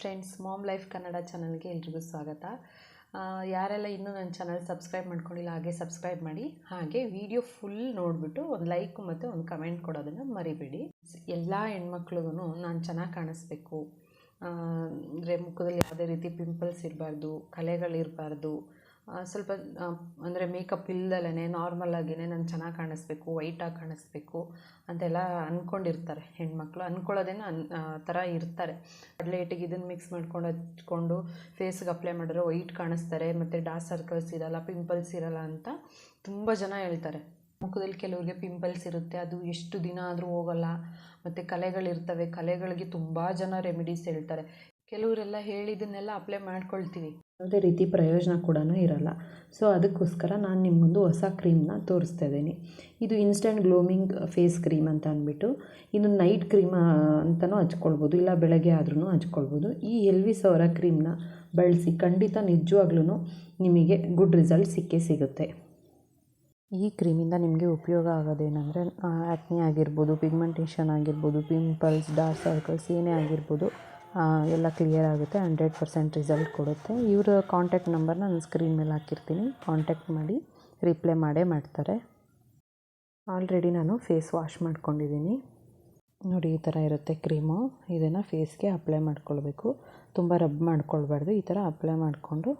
Friends, ma'am life Kannada ಚಾನಲ್ಗೆ ಎಲ್ರಿಗೂ ಸ್ವಾಗತ. ಯಾರೆಲ್ಲ ಇನ್ನೂ ನನ್ನ ಚಾನಲ್ ಸಬ್ಸ್ಕ್ರೈಬ್ ಮಾಡ್ಕೊಂಡಿಲ್ಲ, ಹಾಗೆ ಸಬ್ಸ್ಕ್ರೈಬ್ ಮಾಡಿ. ಹಾಗೆ ವಿಡಿಯೋ ಫುಲ್ ನೋಡಿಬಿಟ್ಟು ಒಂದು ಲೈಕ್ ಮತ್ತು ಒಂದು ಕಮೆಂಟ್ ಕೊಡೋದನ್ನು ಮರಿಬೇಡಿ. ಎಲ್ಲ ಹೆಣ್ಮಕ್ಳಿಗೂ ನಾನು ಚೆನ್ನಾಗಿ ಕಾಣಿಸ್ಬೇಕು. ಅಂದರೆ ಮುಖದಲ್ಲಿ ಯಾವುದೇ ರೀತಿ ಪಿಂಪಲ್ಸ್ ಇರಬಾರ್ದು, ಕಲೆಗಳಿರಬಾರ್ದು ಸ್ವಲ್ಪ ಅಂದರೆ ಮೇಕಪ್ ಇಲ್ದಲೇ ನಾರ್ಮಲಾಗಿಯೇ ನಾನು ಚೆನ್ನಾಗಿ ಕಾಣಿಸ್ಬೇಕು ವೈಟಾಗಿ ಕಾಣಿಸ್ಬೇಕು ಅಂತೆಲ್ಲ ಅಂದ್ಕೊಂಡಿರ್ತಾರೆ ಹೆಣ್ಮಕ್ಳು. ಅಂದ್ಕೊಳ್ಳೋದೇನೋ ಅನ್ ಆ ಥರ ಇರ್ತಾರೆ. ಕಡಲೆಹಿಟ್ಟಿಗೆ ಇದನ್ನು ಮಿಕ್ಸ್ ಮಾಡ್ಕೊಂಡು ಹಚ್ಕೊಂಡು ಫೇಸ್ಗೆ ಅಪ್ಲೈ ಮಾಡಿದ್ರೆ ವೈಟ್ ಕಾಣಿಸ್ತಾರೆ, ಮತ್ತು ಡಾರ್ಕ್ ಸರ್ಕಲ್ಸ್ ಇರಲ್ಲ ಪಿಂಪಲ್ಸ್ ಇರಲ್ಲ ಅಂತ ತುಂಬ ಜನ ಹೇಳ್ತಾರೆ. ಮುಖದಲ್ಲಿ ಕೆಲವ್ರಿಗೆ ಪಿಂಪಲ್ಸ್ ಇರುತ್ತೆ, ಅದು ಎಷ್ಟು ದಿನ ಆದರೂ ಹೋಗಲ್ಲ. ಮತ್ತು ಕಲೆಗಳಿರ್ತವೆ, ಕಲೆಗಳಿಗೆ ತುಂಬ ಜನ ರೆಮಿಡೀಸ್ ಹೇಳ್ತಾರೆ. ಕೆಲವರೆಲ್ಲ ಹೇಳಿದನ್ನೆಲ್ಲ ಅಪ್ಲೈ ಮಾಡ್ಕೊಳ್ತೀವಿ. ಯಾವುದೇ ರೀತಿ ಪ್ರಯೋಜನ ಕೂಡ ಇರಲ್ಲ. ಸೊ ಅದಕ್ಕೋಸ್ಕರ ನಾನು ನಿಮಗೊಂದು ಹೊಸ ಕ್ರೀಮ್ನ ತೋರಿಸ್ತಾ ಇದ್ದೀನಿ. ಇದು ಇನ್ಸ್ಟೆಂಟ್ ಗ್ಲೋಮಿಂಗ್ ಫೇಸ್ ಕ್ರೀಮ್ ಅಂತ ಅಂದ್ಬಿಟ್ಟು ಇದು ನೈಟ್ ಕ್ರೀಮ್ ಅಂತಲೂ ಹಚ್ಕೊಳ್ಬೋದು, ಇಲ್ಲ ಬೆಳಗ್ಗೆ ಆದ್ರೂ ಹಚ್ಕೊಳ್ಬೋದು. ಈ ಎಲ್ವಿ ಸೌರ ಕ್ರೀಮ್ನ ಬಳಸಿ ಖಂಡಿತ ನಿಜವಾಗ್ಲೂ ನಿಮಗೆ ಗುಡ್ ರಿಸಲ್ಟ್ ಸಿಕ್ಕೇ ಸಿಗುತ್ತೆ. ಈ ಕ್ರೀಮಿಂದ ನಿಮಗೆ ಉಪಯೋಗ ಆಗೋದೇನೆಂದರೆ ಆ್ಯಕ್ನಿ ಆಗಿರ್ಬೋದು ಪಿಗ್ಮೆಂಟೇಷನ್ ಆಗಿರ್ಬೋದು ಪಿಂಪಲ್ಸ್ ಡಾರ್ಕ್ ಸರ್ಕಲ್ಸ್ ಏನೇ ಆಗಿರ್ಬೋದು ಎಲ್ಲ ಕ್ಲಿಯರ್ ಆಗುತ್ತೆ ಹಂಡ್ರೆಡ್ ಪರ್ಸೆಂಟ್ ರಿಸಲ್ಟ್ ಕೊಡುತ್ತೆ. ಇವರ ಕಾಂಟ್ಯಾಕ್ಟ್ ನಂಬರ್ನ ನಾನು ಸ್ಕ್ರೀನ್ ಮೇಲೆ ಹಾಕಿರ್ತೀನಿ. ಕಾಂಟ್ಯಾಕ್ಟ್ ಮಾಡಿ ರಿಪ್ಲೈ ಮಾಡೇ ಮಾಡ್ತಾರೆ. ಆಲ್ರೆಡಿ ನಾನು ಫೇಸ್ ವಾಶ್ ಮಾಡ್ಕೊಂಡಿದ್ದೀನಿ. ನೋಡಿ, ಈ ಥರ ಇರುತ್ತೆ ಕ್ರೀಮು ಇದನ್ನು ಫೇಸ್ಗೆ ಅಪ್ಲೈ ಮಾಡ್ಕೊಳ್ಬೇಕು. ತುಂಬ ರಬ್ ಮಾಡ್ಕೊಳ್ಬಾರ್ದು. ಈ ಥರ ಅಪ್ಲೈ ಮಾಡಿಕೊಂಡು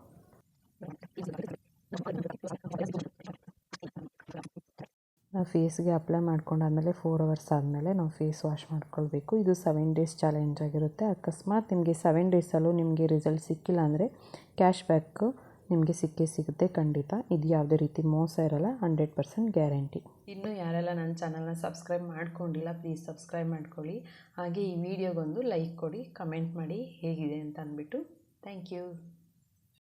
ನಾವು ಫೇಸ್ಗೆ ಅಪ್ಲೈ ಮಾಡ್ಕೊಂಡಾದಮೇಲೆ ಫೋರ್ ಅವರ್ಸ್ ಆದಮೇಲೆ ನಾವು ಫೇಸ್ ವಾಶ್ ಮಾಡ್ಕೊಳ್ಬೇಕು. ಇದು ಸೆವೆನ್ ಡೇಸ್ ಚಾಲೆಂಜ್ ಆಗಿರುತ್ತೆ. ಅಕಸ್ಮಾತ್ ನಿಮಗೆ ಸೆವೆನ್ ಡೇಸಲ್ಲೂ ನಿಮಗೆ ರಿಸಲ್ಟ್ ಸಿಕ್ಕಿಲ್ಲ ಅಂದರೆ ಕ್ಯಾಶ್ ಬ್ಯಾಕ್ ನಿಮಗೆ ಸಿಕ್ಕೇ ಸಿಗುತ್ತೆ ಖಂಡಿತ. ಇದು ಯಾವುದೇ ರೀತಿ ಮೋಸ ಇರಲ್ಲ ಹಂಡ್ರೆಡ್ ಪರ್ಸೆಂಟ್ ಗ್ಯಾರಂಟಿ ಇನ್ನೂ ಯಾರೆಲ್ಲ ನನ್ನ ಚಾನಲ್ನ ಸಬ್ಸ್ಕ್ರೈಬ್ ಮಾಡ್ಕೊಂಡಿಲ್ಲ ಪ್ಲೀಸ್ ಸಬ್ಸ್ಕ್ರೈಬ್ ಮಾಡ್ಕೊಳ್ಳಿ. ಹಾಗೆ ಈ ವಿಡಿಯೋಗೊಂದು ಲೈಕ್ ಕೊಡಿ ಕಮೆಂಟ್ ಮಾಡಿ ಹೇಗಿದೆ ಅಂತ ಅಂದ್ಬಿಟ್ಟು. Thank you